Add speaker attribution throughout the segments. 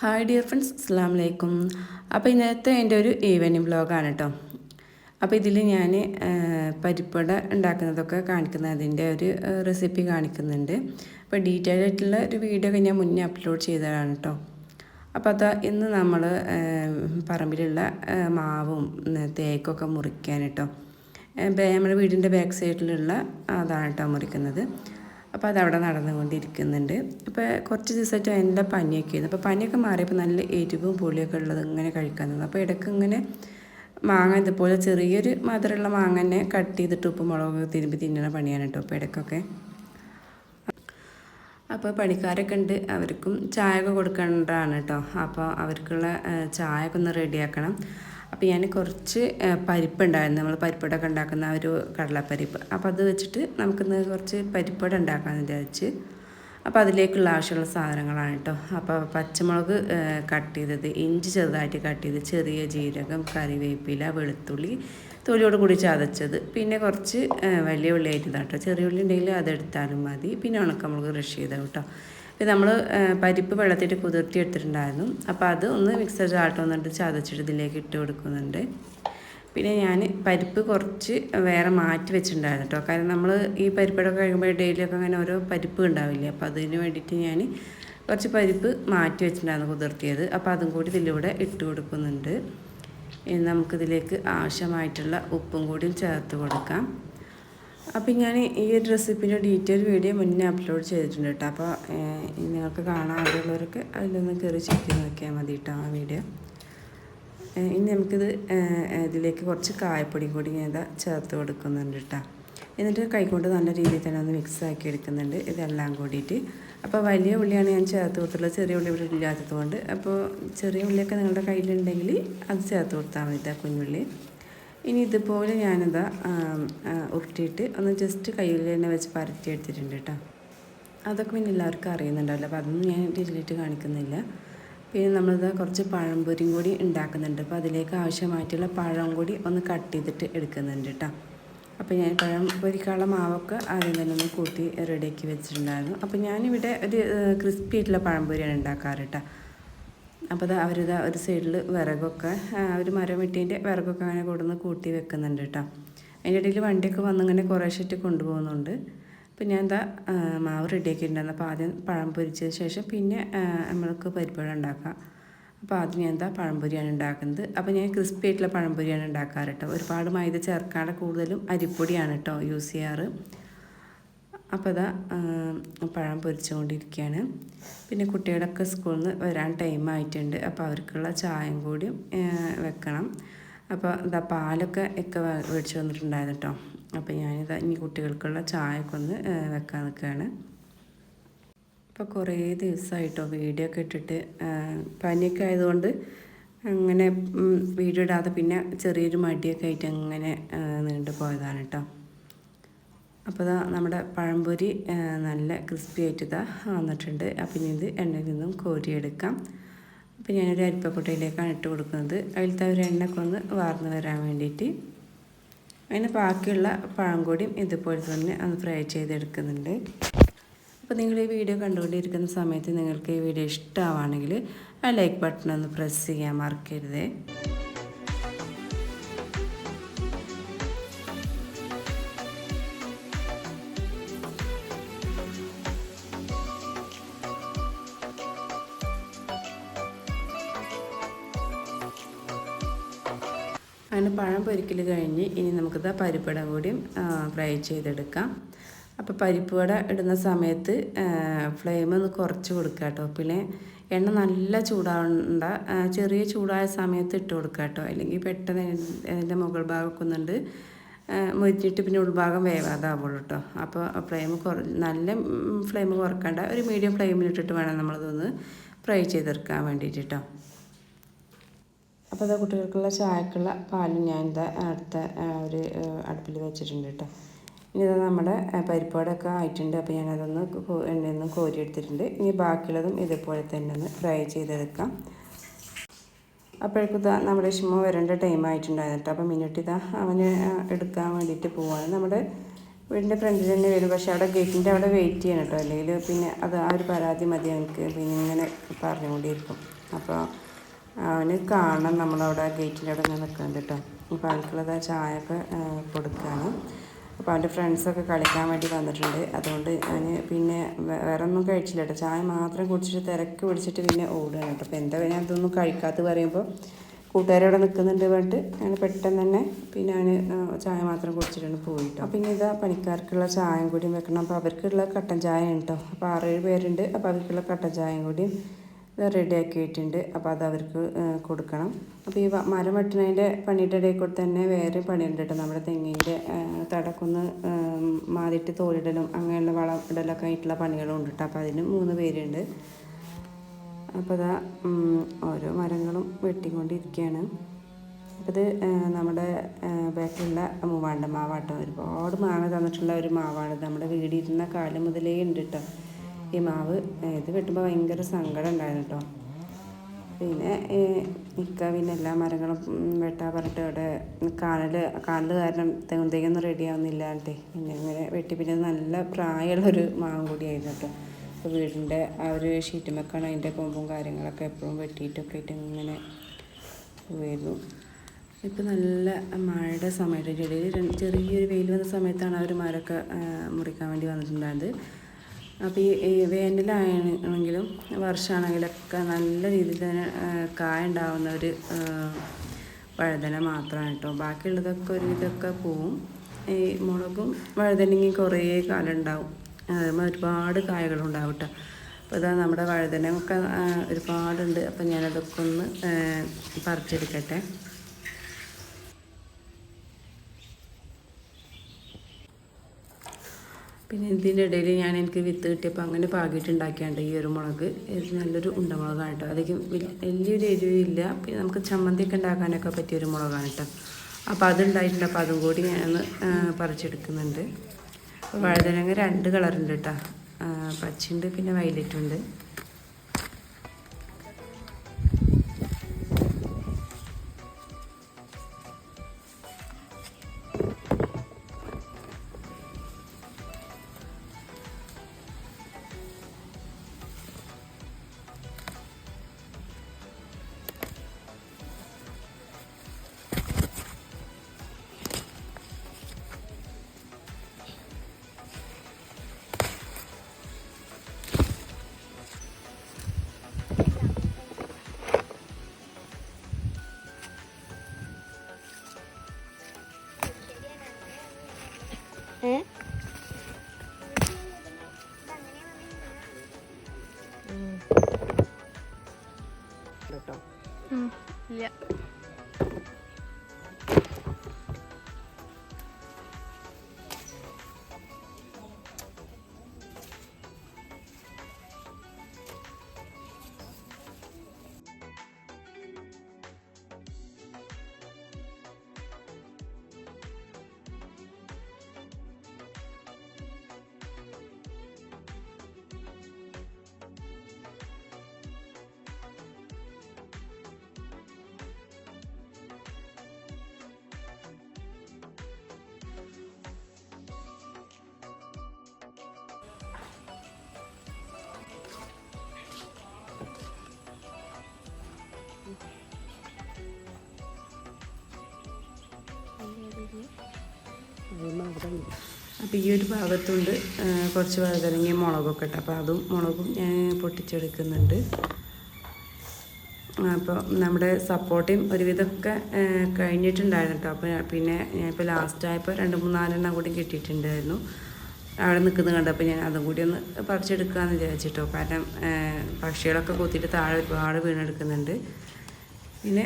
Speaker 1: Hi dear friends അസ്സാം വലൈക്കും അപ്പോൾ ഇന്നത്തെ എന്റെ ഒരു ഈവനിങ് ബ്ലോഗാണ് കേട്ടോ അപ്പോൾ ഇതിൽ ഞാൻ പരിപ്പട ഉണ്ടാക്കുന്നതൊക്കെ കാണിക്കുന്നതിന്റെ ഒരു റെസിപ്പി കാണിക്കുന്നുണ്ട്. അപ്പോൾ ഡീറ്റെയിൽ ആയിട്ടുള്ള ഒരു വീഡിയോ ഒക്കെ ഞാൻ മുന്നേ അപ്ലോഡ് ചെയ്തതാണ് കേട്ടോ അപ്പോൾ അതാ ഇന്ന് നമ്മൾ പറമ്പിലുള്ള മാവും തേക്കൊക്കെ മുറിക്കാൻ കേട്ടോ നമ്മുടെ വീടിന്റെ ബാക്ക് സൈഡിലുള്ള അതാണ് കേട്ടോ മുറിക്കുന്നത്. അപ്പോൾ അതവിടെ നടന്നുകൊണ്ടിരിക്കുന്നുണ്ട്. അപ്പോൾ കുറച്ച് ദിവസമായിട്ട് നല്ല പനിയൊക്കെ ആയിരുന്നു. അപ്പോൾ പനിയൊക്കെ മാറിയപ്പോൾ നല്ല എരിവും പുളിയൊക്കെ ഉള്ളത് ഇങ്ങനെ കഴിക്കാൻ തന്നു അപ്പോൾ ഇടയ്ക്ക് ഇങ്ങനെ മാങ്ങ ഇതുപോലെ ചെറിയൊരു മധുരമുള്ള തന്നെ കട്ട് ചെയ്തിട്ട് ഉപ്പ് മുളക് തിരുമ്പി തിന്നണ പണിയാണ് കേട്ടോ അപ്പോൾ ഇടയ്ക്കൊക്കെ. അപ്പോൾ പണിക്കാരൊക്കെ ഉണ്ട്. അവർക്കും ചായ ഒക്കെ കൊടുക്കേണ്ടതാണ് കേട്ടോ. അപ്പോൾ അവർക്കുള്ള ചായ ഒക്കെ ഒന്ന് റെഡിയാക്കണം. അപ്പോൾ ഞാൻ കുറച്ച് പരിപ്പുണ്ടായിരുന്നു. നമ്മൾ പരിപ്പടൊക്കെ ഉണ്ടാക്കുന്ന ഒരു കടലപ്പരിപ്പ്. അപ്പോൾ അത് വെച്ചിട്ട് നമുക്കിന്ന് കുറച്ച് പരിപ്പട ഉണ്ടാക്കാമെന്ന് വിചാരിച്ച്. അപ്പോൾ അതിലേക്കുള്ള ആവശ്യമുള്ള സാധനങ്ങളാണ് കേട്ടോ അപ്പോൾ പച്ചമുളക് കട്ട് ചെയ്തത് ഇഞ്ചി ചെറുതായിട്ട് കട്ട് ചെയ്ത് ചെറിയ ജീരകം കറിവേപ്പില വെളുത്തുള്ളി തൊലിയോട് കൂടി ചതച്ചത്. പിന്നെ കുറച്ച് വലിയ ഉള്ളി ആയിട്ട് കേട്ടോ ചെറിയ ഉള്ളി ഉണ്ടെങ്കിൽ അതെടുത്താലും മതി. പിന്നെ ഉണക്കമുളക് റഷ് ചെയ്ത കേട്ടോ ഇത് നമ്മൾ പരിപ്പ് വെള്ളത്തിട്ട് കുതിർത്തി എടുത്തിട്ടുണ്ടായിരുന്നു അപ്പോൾ അത് ഒന്ന് മിക്സർ ചാട്ടം വന്നിട്ട് ചതച്ചിട്ട് ഇതിലേക്ക് ഇട്ട് കൊടുക്കുന്നുണ്ട്. പിന്നെ ഞാൻ പരിപ്പ് കുറച്ച് വേറെ മാറ്റി വെച്ചിട്ടുണ്ടായിരുന്നു കേട്ടോ കാരണം നമ്മൾ ഈ പരിപ്പൊക്കെ കഴിയുമ്പോൾ ഡെയിലിയൊക്കെ അങ്ങനെ ഓരോ പരിപ്പ് ഉണ്ടാവില്ലേ? അപ്പോൾ അതിന് വേണ്ടിയിട്ട് ഞാൻ കുറച്ച് പരിപ്പ് മാറ്റി വെച്ചിട്ടുണ്ടായിരുന്നു കുതിർത്തിയത്. അപ്പോൾ അതും കൂടി ഇതിലൂടെ ഇട്ട് കൊടുക്കുന്നുണ്ട്. നമുക്കിതിലേക്ക് ആവശ്യമായിട്ടുള്ള ഉപ്പും കൂടിയും ചേർത്ത് കൊടുക്കാം. അപ്പം ഞാൻ ഈ ഒരു റെസിപ്പിന്റെ ഡീറ്റെയിൽ വീഡിയോ മുന്നേ അപ്ലോഡ് ചെയ്തിട്ടുണ്ട് കേട്ടോ. അപ്പോൾ നിങ്ങൾക്ക് കാണാൻ ആഗ്രഹമുള്ളവർക്ക് അതിലൊന്ന് കയറി ചെക്ക് നോക്കിയാൽ മതി കേട്ടോ ആ വീഡിയോ. ഇനി നമുക്കിത് ഇതിലേക്ക് കുറച്ച് കായപ്പൊടിയും കൂടി ഞാൻ ഇതാ ചേർത്ത് കൊടുക്കുന്നുണ്ട് കേട്ടോ. എന്നിട്ട് കൈകൊണ്ട് നല്ല രീതിയിൽ തന്നെ ഒന്ന് മിക്സ് ആക്കി എടുക്കുന്നുണ്ട് ഇതെല്ലാം കൂടിയിട്ട്. അപ്പോൾ വലിയ ഉള്ളിയാണ് ഞാൻ ചേർത്ത് കൊടുത്തുള്ളത് ചെറിയ ഉള്ളി ഇവിടെ ഇല്ലാത്തത് കൊണ്ട് അപ്പോൾ ചെറിയ ഉള്ളിയൊക്കെ നിങ്ങളുടെ കയ്യിലുണ്ടെങ്കിൽ അത് ചേർത്ത് കൊടുത്താൽ മതി കുഞ്ഞുള്ളി. ഇനി ഇതുപോലെ ഞാനിതാ ഉരുട്ടിയിട്ട് ഒന്ന് ജസ്റ്റ് കയ്യിൽ തന്നെ വെച്ച് പരത്തി എടുത്തിട്ടുണ്ട് കേട്ടോ. അതൊക്കെ പിന്നെ എല്ലാവർക്കും അറിയുന്നുണ്ടല്ലോ അപ്പോൾ അതൊന്നും ഞാൻ ഡിജിലിട്ട് കാണിക്കുന്നില്ല. പിന്നെ നമ്മളിത് കുറച്ച് പഴംപൊരിയും കൂടി ഉണ്ടാക്കുന്നുണ്ട്. അപ്പോൾ അതിലേക്ക് ആവശ്യമായിട്ടുള്ള പഴം കൂടി ഒന്ന് കട്ട് ചെയ്തിട്ട് എടുക്കുന്നുണ്ട് കേട്ടോ. അപ്പോൾ ഞാൻ പഴം പൊരിക്കാനുള്ള മാവൊക്കെ ആദ്യം തന്നെ ഒന്ന് കൂട്ടി റെഡിയാക്കി വെച്ചിട്ടുണ്ടായിരുന്നു. അപ്പോൾ ഞാനിവിടെ ഒരു ക്രിസ്പി ആയിട്ടുള്ള പഴംപൊരിയാണ് ഉണ്ടാക്കാറ് കേട്ടോ. അപ്പോൾ അവരിത് ഒരു സൈഡിൽ വിറകൊക്കെ ഒരു മരം വെട്ടീന്റെ വിറകൊക്കെ അങ്ങനെ കൊടുന്ന് കൂട്ടി വെക്കുന്നുണ്ട് കേട്ടോ. അതിന്റെ ഇടയിൽ വണ്ടിയൊക്കെ വന്നിങ്ങനെ കുറേശ്ശിട്ട് കൊണ്ടുപോകുന്നുണ്ട്. അപ്പോൾ ഞാൻ എന്താ മാവ് റെഡിയാക്കിയിട്ടുണ്ടായിരുന്നു അപ്പോൾ ആദ്യം പഴം പൊരിച്ചതിന് ശേഷം പിന്നെ നമ്മൾക്ക് പരിപ്പഴം ഉണ്ടാക്കാം. അപ്പോൾ ആദ്യം ഞാൻ എന്താ പഴംപൊരിയാണ് ഉണ്ടാക്കുന്നത്. അപ്പോൾ ഞാൻ ക്രിസ്പി ആയിട്ടുള്ള പഴംപൊരിയാണ് ഉണ്ടാക്കാറ് കേട്ടോ. ഒരുപാട് മൈദ ചേർക്കാതെ കൂടുതലും അരിപ്പൊടിയാണ് കേട്ടോ യൂസ് ചെയ്യാറ്. അപ്പോൾ അതാ പഴം പൊരിച്ചുകൊണ്ടിരിക്കുകയാണ് പിന്നെ കുട്ടികളൊക്കെ സ്കൂളിൽ നിന്ന് വരാൻ ടൈം ആയിട്ടുണ്ട് അപ്പോൾ അവർക്കുള്ള ചായയും കൂടി വെക്കണം. അപ്പോൾ ഇതാ പാലൊക്കെ ഒക്കെ മേടിച്ച് വന്നിട്ടുണ്ടായിരുന്നു കേട്ടോ അപ്പോൾ ഞാനിതാ ഇനി കുട്ടികൾക്കുള്ള ചായയൊക്കെ ഒന്ന് വെക്കാൻ നിൽക്കുകയാണ് ഇപ്പോൾ കുറേ ദിവസമായിട്ടോ വീഡിയോ ഒക്കെ ഇട്ടിട്ട് പനിയൊക്കെ ആയതുകൊണ്ട് അങ്ങനെ വീഡിയോ ഇടാതെ പിന്നെ ചെറിയൊരു മടിയൊക്കെ ആയിട്ട് അങ്ങനെ നീണ്ടു പോയതാണ് കേട്ടോ അപ്പോൾ ഇതാ നമ്മുടെ പഴംപൊരി നല്ല ക്രിസ്പി ആയിട്ട് ഇതാ വന്നിട്ടുണ്ട്. അപ്പം ഇത് എണ്ണയിൽ നിന്നും കോരിയെടുക്കാം. അപ്പം ഞാനൊരു അരിപ്പക്കൊട്ടയിലേക്കാണ് ഇട്ട് കൊടുക്കുന്നത്. അതിലത്തെ ഒരു എണ്ണയൊക്കെ ഒന്ന് വാർന്ന് വരാൻ വേണ്ടിയിട്ട് അതിന് ബാക്കിയുള്ള പഴം കൂടിയും ഇതുപോലെ തന്നെ ഒന്ന് ഫ്രൈ ചെയ്തെടുക്കുന്നുണ്ട്. അപ്പോൾ നിങ്ങൾ ഈ വീഡിയോ കണ്ടുകൊണ്ടിരിക്കുന്ന സമയത്ത് നിങ്ങൾക്ക് ഈ വീഡിയോ ഇഷ്ടമാണെങ്കിൽ ആ ലൈക്ക് ബട്ടൺ ഒന്ന് പ്രസ് ചെയ്യാൻ മറക്കരുതേ. അങ്ങനെ പഴം പൊരിക്കൽ കഴിഞ്ഞ് ഇനി നമുക്കിത് പരിപ്പട കൂടിയും ഫ്രൈ ചെയ്തെടുക്കാം. അപ്പോൾ പരിപ്പ് വട ഇടുന്ന സമയത്ത് ഫ്ലെയിം ഒന്ന് കുറച്ച് കൊടുക്കുക കേട്ടോ. പിന്നെ എണ്ണ നല്ല ചൂടാവണ്ട ചെറിയ ചൂടായ സമയത്ത് ഇട്ട് കൊടുക്കുക കേട്ടോ. അല്ലെങ്കിൽ പെട്ടെന്ന് അതിന്റെ മുകൾ ഭാഗമൊക്കെ ഒന്നുണ്ട് മുരിഞ്ഞിട്ട് പിന്നെ ഉൾഭാഗം വേവാതാവുള്ളൂ കേട്ടോ. അപ്പോൾ ഫ്ലെയിം കുറ നല്ല ഫ്ലെയിം കുറക്കണ്ട. ഒരു മീഡിയം ഫ്ലെയിമിലിട്ടിട്ട് വേണം നമ്മളതൊന്ന് ഫ്രൈ ചെയ്തെടുക്കാൻ വേണ്ടിയിട്ട് കേട്ടോ. അപ്പോൾ അത് കുട്ടികൾക്കുള്ള ചായക്കുള്ള പാലും ഞാൻ ഇതാ അടുത്ത ഒരു അടുപ്പിൽ വെച്ചിട്ടുണ്ട് കേട്ടോ. ഇനി ഇത് നമ്മുടെ പരിപ്പോടൊക്കെ ആയിട്ടുണ്ട്. അപ്പോൾ ഞാനതൊന്ന് എണ്ണയിൽ നിന്ന് കോരിയെടുത്തിട്ടുണ്ട് ഇനി ബാക്കിയുള്ളതും ഇതേപോലെ തന്നെ ഒന്ന് ഫ്രൈ ചെയ്തെടുക്കാം. അപ്പോഴേക്കും ഇതാ നമ്മുടെ ഇഷ്മ വരേണ്ട ടൈം ആയിട്ടുണ്ടായിരുന്നു കേട്ടോ. അപ്പോൾ മിനിറ്റ് ഇതാ അവന് എടുക്കാൻ വേണ്ടിയിട്ട് പോവാണ്. നമ്മുടെ വീടിന്റെ ഫ്രണ്ടിൽ തന്നെ വരും. പക്ഷേ അവിടെ ഗേറ്റിന്റെ അവിടെ വെയിറ്റ് ചെയ്യണം കേട്ടോ. അല്ലെങ്കിൽ പിന്നെ അത് ആ ഒരു പരാതി മതി എനിക്ക് പിന്നെ ഇങ്ങനെ പറഞ്ഞുകൊണ്ടിരിക്കും. അപ്പോൾ അവന് കാണാൻ നമ്മളവിടെ ഗേറ്റിന്റെ അവിടെ ഇങ്ങനെ നിൽക്കുന്നുണ്ട് കേട്ടോ. അപ്പോൾ ആ ചായ ഒക്കെ കൊടുക്കുകയാണ് അപ്പോൾ അവന്റെ ഫ്രണ്ട്സൊക്കെ കളിക്കാൻ വേണ്ടി വന്നിട്ടുണ്ട്. അതുകൊണ്ട് അവന് പിന്നെ വേറെ ഒന്നും കഴിച്ചില്ല കേട്ടോ. ചായ മാത്രം കുടിച്ചിട്ട് തിരക്ക് പിടിച്ചിട്ട് പിന്നെ ഓടുകയാണ് കേട്ടോ. അപ്പോൾ എന്താ ഞാൻ അതൊന്നും കഴിക്കാത്ത പറയുമ്പോൾ കൂട്ടുകാരവിടെ നിൽക്കുന്നുണ്ട് പറഞ്ഞിട്ട് ഞാൻ പെട്ടെന്ന് തന്നെ പിന്നെ അവന് ചായ മാത്രം കുടിച്ചിട്ടാണ് പോയിട്ടോ. അപ്പോൾ പിന്നെ ഇതാ പണിക്കാർക്കുള്ള ചായയും കൂടിയും വെക്കണം. അപ്പോൾ അവർക്കുള്ള കട്ടൻ ചായ കേട്ടോ. അപ്പോൾ ആറേഴ് പേരുണ്ട്. അപ്പോൾ അവർക്കുള്ള കട്ടൻ ചായയും കൂടിയും റെഡി ആക്കിയിട്ടുണ്ട് അപ്പോൾ അത് അവർക്ക് കൊടുക്കണം. അപ്പോൾ ഈ മരം വെട്ടുന്നതിന്റെ പണിയുടെ ഇടയിൽ കൂടെ തന്നെ വേറെ പണിയുണ്ട് കേട്ടോ. നമ്മുടെ തെങ്ങിന്റെ തടക്കുന്ന മാതിട്ട് തോലിടലും അങ്ങനെയുള്ള വളം ഇടലൊക്കെ ആയിട്ടുള്ള പണികളും ഉണ്ട് കേട്ടോ. അപ്പോൾ അതിന് മൂന്ന് പേരുണ്ട്. അപ്പോൾ അതാ ഓരോ മരങ്ങളും വെട്ടിക്കൊണ്ടിരിക്കുകയാണ്. അപ്പോൾ ഇത് നമ്മുടെ ബാക്കിലുള്ള മൂവാണ്ട മാവാട്ടം. ഒരുപാട് മാങ്ങ തന്നിട്ടുള്ള ഒരു മാവാണ്. നമ്മുടെ വീടിരുന്ന കാലം മുതലേ ഉണ്ട് കേട്ടോ. ഈ മാവ് ഇത് വെട്ടുമ്പോൾ ഭയങ്കര സങ്കടം ഉണ്ടായിരുന്നു കേട്ടോ പിന്നെ മിക്ക പിന്നെ എല്ലാ മരങ്ങളും വെട്ടാൻ വെട്ടാ പറഞ്ഞിട്ട് അവിടെ കാനൽ കാനൽ കാരണം തെങ്ങും റെഡി എന്നിട്ട് പിന്നെ ഇങ്ങനെ വെട്ടി പിന്നെ നല്ല പ്രായമുള്ളൊരു മാവും കൂടിയായിരുന്നു കേട്ടോ അപ്പോൾ വീടിന്റെ ആ ഒരു ഷീറ്റ് ഷീറ്റുമൊക്കെയാണ് അതിന്റെ കൊമ്പും കാര്യങ്ങളൊക്കെ എപ്പോഴും വെട്ടിയിട്ടൊക്കെ ആയിട്ട് ഇങ്ങനെ പോയിരുന്നു. ഇപ്പം നല്ല മഴയുടെ സമയത്ത് ചെടിയിൽ ചെറിയൊരു വെയിൽ വന്ന സമയത്താണ് ആ ഒരു മരമൊക്കെ മുറിക്കാൻ വേണ്ടി വന്നിട്ടുണ്ടായത്. അപ്പോൾ ഈ വേനലാണെങ്കിലും വർഷമാണെങ്കിലൊക്കെ നല്ല രീതിയിൽ തന്നെ കായ ഉണ്ടാവുന്ന ഒരു വഴുതന മാത്രമാണ് കേട്ടോ. ബാക്കിയുള്ളതൊക്കെ ഒരു ഇതൊക്കെ പോവും. ഈ മുളകും വഴുതനങ്ങി കുറേ കാലം ഉണ്ടാവും. അതുമ്പോൾ ഒരുപാട് കായകളുണ്ടാവും കേട്ടോ. അപ്പോൾ ഇതാ നമ്മുടെ വഴുതനൊക്കെ ഒരുപാടുണ്ട്. അപ്പോൾ ഞാനതൊക്കെ ഒന്ന് പറിച്ചെടുക്കട്ടെ. പിന്നെ ഇതിന്റെ ഇടയിൽ ഞാൻ എനിക്ക് വിത്ത് കിട്ടിയപ്പോൾ അങ്ങനെ പാകിയിട്ടുണ്ടാക്കിയാണ്ട് ഈ ഒരു മുളക്. നല്ലൊരു ഉണ്ടമുളകാണ് കേട്ടോ. അധികം വലി- വലിയൊരു എരിവില്ല. പിന്നെ നമുക്ക് ചമ്മന്തിയൊക്കെ ഉണ്ടാക്കാനൊക്കെ പറ്റിയ ഒരു മുളകാണ് കേട്ടോ. അപ്പോൾ അതുണ്ടായിട്ടുണ്ട് അപ്പോൾ അതും കൂടി ഞാനൊന്ന് പറിച്ചെടുക്കുന്നുണ്ട്. വഴുതനങ്ങ രണ്ട് കളറുണ്ട് കേട്ടോ. പച്ചയുണ്ട് പിന്നെ വയലറ്റും അപ്പോൾ ഈ ഒരു ഭാഗത്തുണ്ട് കുറച്ച് വഴുതനങ്ങിയ മുളകൊക്കെ ഇട്ട്. അപ്പോൾ അതും മുളകും ഞാൻ പൊട്ടിച്ചെടുക്കുന്നുണ്ട്. അപ്പോൾ നമ്മുടെ സപ്പോർട്ടയും ഒരുവിധമൊക്കെ കഴിഞ്ഞിട്ടുണ്ടായിരുന്നു കേട്ടോ. അപ്പോൾ പിന്നെ ഞാനിപ്പോൾ ലാസ്റ്റ് ആയപ്പോൾ രണ്ട് മൂന്നാലെണ്ണം കൂടി കിട്ടിയിട്ടുണ്ടായിരുന്നു. അവിടെ നിൽക്കുന്നത് കണ്ടപ്പോൾ ഞാൻ അതും കൂടി ഒന്ന് പറിച്ചെടുക്കാമെന്ന് വിചാരിച്ചിട്ടോ. കാരണം പക്ഷികളൊക്കെ കൂത്തിയിട്ട് താഴെ ഒരുപാട് വീണെടുക്കുന്നുണ്ട്. പിന്നെ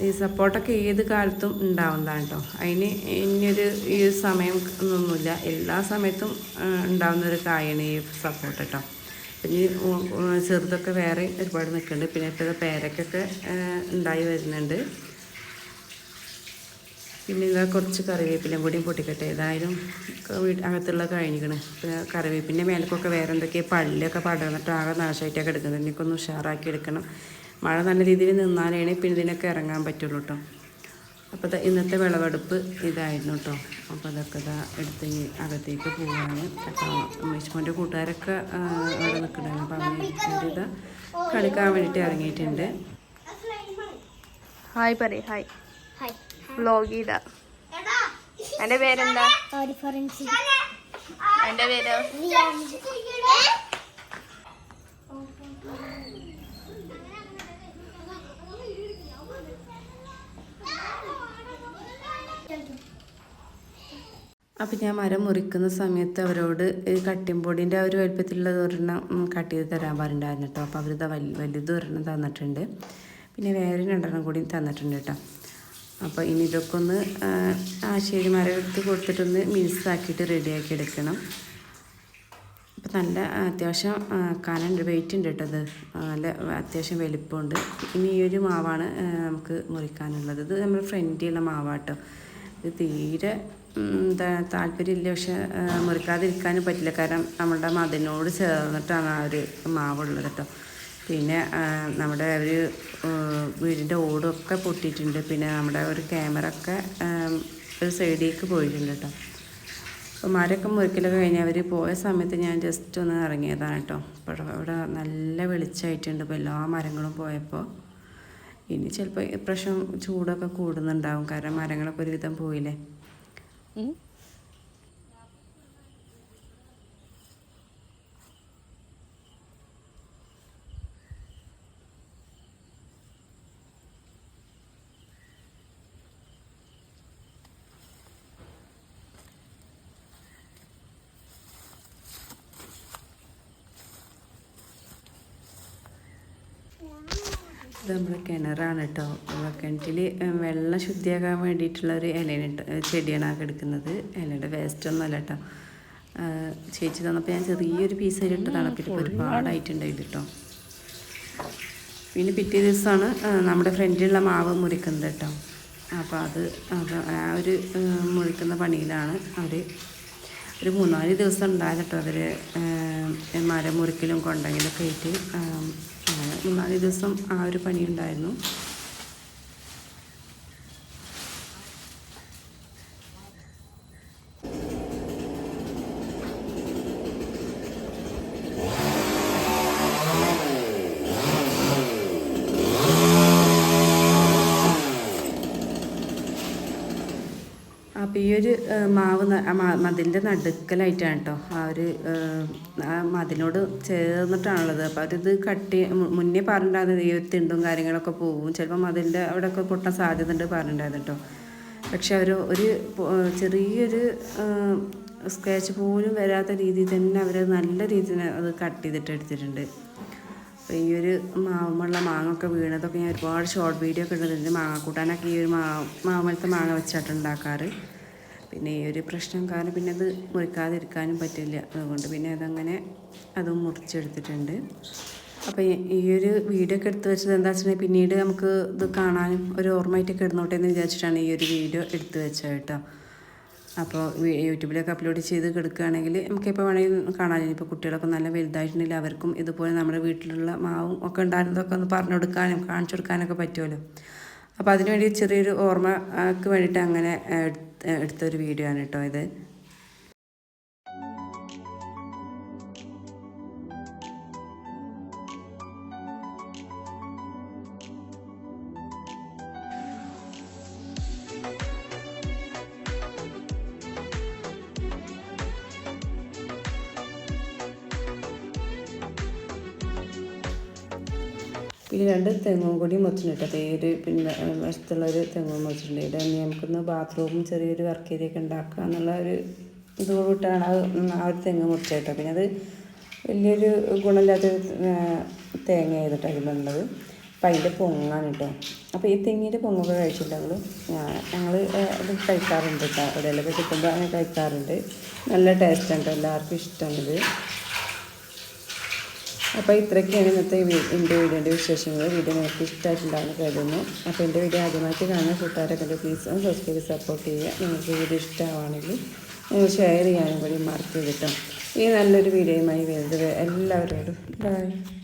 Speaker 1: ഈ സപ്പോർട്ടൊക്കെ ഏത് കാലത്തും ഉണ്ടാവുന്നതാണ് കേട്ടോ അതിന് ഇനിയൊരു ഈ സമയം എന്നൊന്നുമില്ല. എല്ലാ സമയത്തും ഉണ്ടാവുന്നൊരു കായാണ് ഈ സപ്പോർട്ട് കേട്ടോ ഉ- ചെറുതൊക്കെ വേറെ ഒരുപാട് നിൽക്കുന്നുണ്ട്. പിന്നെ ഇപ്പോൾ പേരക്കൊക്കെ ഉണ്ടായി വരുന്നുണ്ട്. പിന്നെ ഇതാ കുറച്ച് കറിവേപ്പിലും കൂടിയും പൊട്ടിക്കട്ടെ. ഏതായാലും ക- വീട് അകത്തുള്ള കഴിഞ്ഞിക്കണ്. പിന്നെ കറിവേപ്പിന്റെ മേലക്കൊക്കെ വേറെ എന്തൊക്കെയോ പള്ളിയൊക്കെ പടർന്നിട്ട് ആകെ നാശമായിട്ടൊക്കെ എടുക്കുന്നത് എനിക്കൊന്ന് ഉഷാറാക്കി എടുക്കണം. മഴ നല്ല രീതിയിൽ നിന്നാലാണ് പിന്നെ ഇതിനൊക്കെ ഇറങ്ങാൻ പറ്റുള്ളൂ കേട്ടോ അപ്പോൾ ഇന്നത്തെ വിളവെടുപ്പ് ഇതായിരുന്നു കേട്ടോ അപ്പോൾ അതൊക്കെ ഇതാ എടുത്ത് അകത്തേക്ക് പോവാണ്. അപ്പോൾ ഉമ്മേഷ്മോന്റെ കൂട്ടുകാരൊക്കെ അവിടെ നിൽക്കണ്ടായിരുന്നു അപ്പോൾ അവർ ഇതാ കളിക്കാൻ വേണ്ടിയിട്ട് ഇറങ്ങിയിട്ടുണ്ട്.
Speaker 2: ഹായ് പറയ് ഹായ്. വ്ലോഗ് ചെയ്ത. എന്റെ പേരെന്താ? എന്റെ പേര്?
Speaker 1: അപ്പോൾ ഞാൻ മരം മുറിക്കുന്ന സമയത്ത് അവരോട് കട്ടിംപൊടിന്റെ ആ ഒരു വലുപ്പത്തിലുള്ളത് ഒരെണ്ണം കട്ട് ചെയ്ത് തരാൻ പറഞ്ഞിട്ടുണ്ടായിരുന്നു കേട്ടോ അപ്പോൾ അവരിത് വലിയ വലുത് ഒരെണ്ണം തന്നിട്ടുണ്ട്. പിന്നെ വേറെ രണ്ടെണ്ണം കൂടി തന്നിട്ടുണ്ട് കേട്ടോ അപ്പോൾ ഇനി ഇതൊക്കെ ഒന്ന് ആശേരി മരം എടുത്ത് കൊടുത്തിട്ടൊന്ന് മിക്സാക്കിയിട്ട് റെഡിയാക്കി എടുക്കണം. അപ്പോൾ നല്ല അത്യാവശ്യം കാനുണ്ട് വെയിറ്റ് ഉണ്ട് കേട്ടോ അത്. നല്ല അത്യാവശ്യം വലിപ്പമുണ്ട്. ഇനി ഈ ഒരു മാവാണ് നമുക്ക് മുറിക്കാനുള്ളത്. ഇത് നമ്മുടെ ഫ്രണ്ടിലുള്ള മാവാട്ടോ ഇത് തീരെ താല്പര്യമില്ല. പക്ഷെ മുറിക്കാതിരിക്കാനും പറ്റില്ല. കാരണം നമ്മുടെ മതിനോട് ചേർന്നിട്ടാണ് ആ ഒരു മാവുള്ളത് കേട്ടോ. പിന്നെ നമ്മുടെ ഒരു വീടിന്റെ ഓടൊക്കെ പൊട്ടിയിട്ടുണ്ട്. പിന്നെ നമ്മുടെ ഒരു ക്യാമറ ഒക്കെ ഒരു സൈഡിലേക്ക് പോയിട്ടുണ്ട് കേട്ടോ. അപ്പോൾ മരൊക്കെ മുറിക്കലൊക്കെ കഴിഞ്ഞ് അവർ പോയ സമയത്ത് ഞാൻ ജസ്റ്റ് ഒന്ന് ഇറങ്ങിയതാണ് കേട്ടോ. അപ്പോൾ ഇവിടെ നല്ല വെളിച്ചമായിട്ടുണ്ട് ഇപ്പോൾ എല്ലാ മരങ്ങളും പോയപ്പോൾ ഇനി ചിലപ്പോൾ ഇപ്രാവശ്യം ചൂടൊക്കെ കൂടുന്നുണ്ടാവും. കാരണം മരങ്ങളൊക്കെ ഒരുവിധം പോയില്ലേ. Mm-hmm. ഇത് നമ്മുടെ കിണറാണ് കേട്ടോ അപ്പോൾ കിണറ്റിൽ വെള്ളം ശുദ്ധിയാക്കാൻ വേണ്ടിയിട്ടുള്ള ഒരു ഇലയാണ് ചെടിയാണ് ആകെ എടുക്കുന്നത്. ഇലയുടെ വേസ്റ്റ് ഒന്നുമല്ല കേട്ടോ ചേച്ചി തന്നപ്പോൾ ഞാൻ ചെറിയൊരു പീസ് അതിലിട്ടതാണ് പിന്നെ ഇപ്പോൾ ഒരുപാടായിട്ടുണ്ടായത് കേട്ടോ പിന്നെ പിറ്റേ ദിവസമാണ് നമ്മുടെ ഫ്രണ്ടിലുള്ള മാവ് മുറിക്കുന്നത് കേട്ടോ അപ്പോൾ അത് അത് ആ ഒരു മുറിക്കുന്ന പണിയിലാണ് അവർ ഒരു മൂന്നാൽ ദിവസം ഉണ്ടായത് കേട്ടോ അവർ മരം മുറിക്കലും കൊണ്ടെങ്കിലൊക്കെ ആയിട്ട് അങ്ങനെ മൂന്നാൽ ദിവസം ആ ഒരു പണി ഉണ്ടായിരുന്നു. അപ്പോൾ ഈ ഒരു മാവ് മതിലിന്റെ നടുക്കലായിട്ടാണ് കേട്ടോ ആ ഒരു ആ, മതിലോട് ചേർന്നിട്ടാണുള്ളത്. അപ്പോൾ അവരിത് കട്ടി മുന്നേ പറഞ്ഞിട്ടുണ്ടായിരുന്നു ഈ തിണ്ടും കാര്യങ്ങളൊക്കെ പോകും ചിലപ്പോൾ മതിലിന്റെ അവിടെയൊക്കെ പൊട്ടാൻ സാധ്യത ഉണ്ട് പറഞ്ഞിട്ടുണ്ടായിരുന്നു കേട്ടോ പക്ഷെ അവർ ഒരു ചെറിയൊരു സ്ക്രാച്ച് പോലും വരാത്ത രീതിയിൽ തന്നെ അവർ നല്ല രീതിയിൽ അത് കട്ട് ചെയ്തിട്ട് എടുത്തിട്ടുണ്ട്. അപ്പോൾ ഈ ഒരു മാവുമുള്ള മാങ്ങ ഒക്കെ വീണതൊക്കെ ഞാൻ ഒരുപാട് ഷോർട്ട് വീഡിയോ ഒക്കെ ഇടുന്നുണ്ട്. മാങ്ങ കൂട്ടാനൊക്കെ ഈ ഒരു മാവ് മാവുമലത്തെ മാങ്ങ വെച്ചിട്ട് ഉണ്ടാക്കാറ്. പിന്നെ ഈ ഒരു പ്രശ്നം കാരണം പിന്നെ അത് മുറിക്കാതിരിക്കാനും പറ്റില്ല. അതുകൊണ്ട് പിന്നെ അതങ്ങനെ അതും മുറിച്ചെടുത്തിട്ടുണ്ട്. അപ്പോൾ ഈ- ഒരു വീഡിയോ ഒക്കെ എടുത്ത് വെച്ചത് എന്താ വെച്ചിട്ടുണ്ടെങ്കിൽ പിന്നീട് നമുക്ക് ഇത് കാണാനും ഒരു ഓർമ്മയായിട്ടൊക്കെ ഇടുന്നോട്ടെ എന്ന് വിചാരിച്ചിട്ടാണ് ഈ ഒരു വീഡിയോ എടുത്ത് വെച്ചത് കേട്ടോ. അപ്പോൾ യൂട്യൂബിലൊക്കെ അപ്ലോഡ് ചെയ്ത് കിടക്കുകയാണെങ്കിൽ നമുക്കിപ്പോൾ വേണമെങ്കിൽ കാണാൻ ഇപ്പോൾ കുട്ടികളൊക്കെ നല്ല വലുതായിട്ടുണ്ടെങ്കിൽ അവർക്കും ഇതുപോലെ നമ്മുടെ വീട്ടിലുള്ള മാവും ഒക്കെ ഉണ്ടായിരുന്നതൊക്കെ ഒന്ന് പറഞ്ഞു കൊടുക്കാനും കാണിച്ചു കൊടുക്കാനൊക്കെ പറ്റുമല്ലോ. അപ്പോൾ അതിനുവേണ്ടി ചെറിയൊരു ഓർമ്മക്ക് വേണ്ടിയിട്ട് അങ്ങനെ എടുത്ത എടുത്തൊരു വീഡിയോ ആണ് കേട്ടോ ഇത്. പിന്നെ രണ്ട് തെങ്ങും കൂടി മുറിച്ചിട്ടുണ്ട്. തേര് പിന്നെ വശത്തുള്ളൊരു തെങ്ങും മുറിച്ചിട്ടുണ്ട്. ഇവിടെ നമുക്കൊന്ന് ബാത്റൂമും ചെറിയൊരു വർക്ക് ഏരിയ ഒക്കെ ഉണ്ടാക്കുക എന്നുള്ള ഒരു ഇതോടുകൂട്ടാണ് ആ ഒരു തെങ്ങ് മുറിച്ചത് പിന്നെ അത് വലിയൊരു ഗുണമില്ലാത്ത തേങ്ങ ആയിരുന്നു അതിലുള്ളത്. അപ്പം അതിന്റെ പൊങ്ങാണ് കേട്ടോ. അപ്പോൾ ഈ തെങ്ങിന്റെ പൊങ്ങൊക്കെ കഴിച്ചിട്ടുണ്ടെങ്കിൽ ഞങ്ങൾ അത് കഴിക്കാറുണ്ട് കേട്ടോ. എവിടെയെല്ലാം കിട്ടുമ്പോൾ അങ്ങനെ കഴിക്കാറുണ്ട്. നല്ല ടേസ്റ്റ് ഉണ്ട് എല്ലാവർക്കും ഇഷ്ടമാണിത്. അപ്പോൾ ഇത്രയൊക്കെയാണ് ഇന്നത്തെ എന്റെ വീഡിയോന്റെ വിശേഷങ്ങൾ. വീഡിയോ നിങ്ങൾക്ക് ഇഷ്ടമായിട്ടുണ്ടാകുന്ന കരുതുന്നു. അപ്പോൾ എന്റെ വീഡിയോ ആദ്യമായിട്ട് കാണുന്ന കൂട്ടുകാരൊക്കെ പ്ലീസ് ഒന്ന് സബ്സ്ക്രൈബ് സപ്പോർട്ട് ചെയ്യുക. നിങ്ങൾക്ക് വീഡിയോ ഇഷ്ടമാണെങ്കിൽ നിങ്ങൾ ഷെയർ ചെയ്യാനും കൂടി മാർക്ക് ചെയ്തിട്ടും ഈ നല്ലൊരു വീഡിയോയുമായി വരുന്നത് എല്ലാവരോടും. ബൈ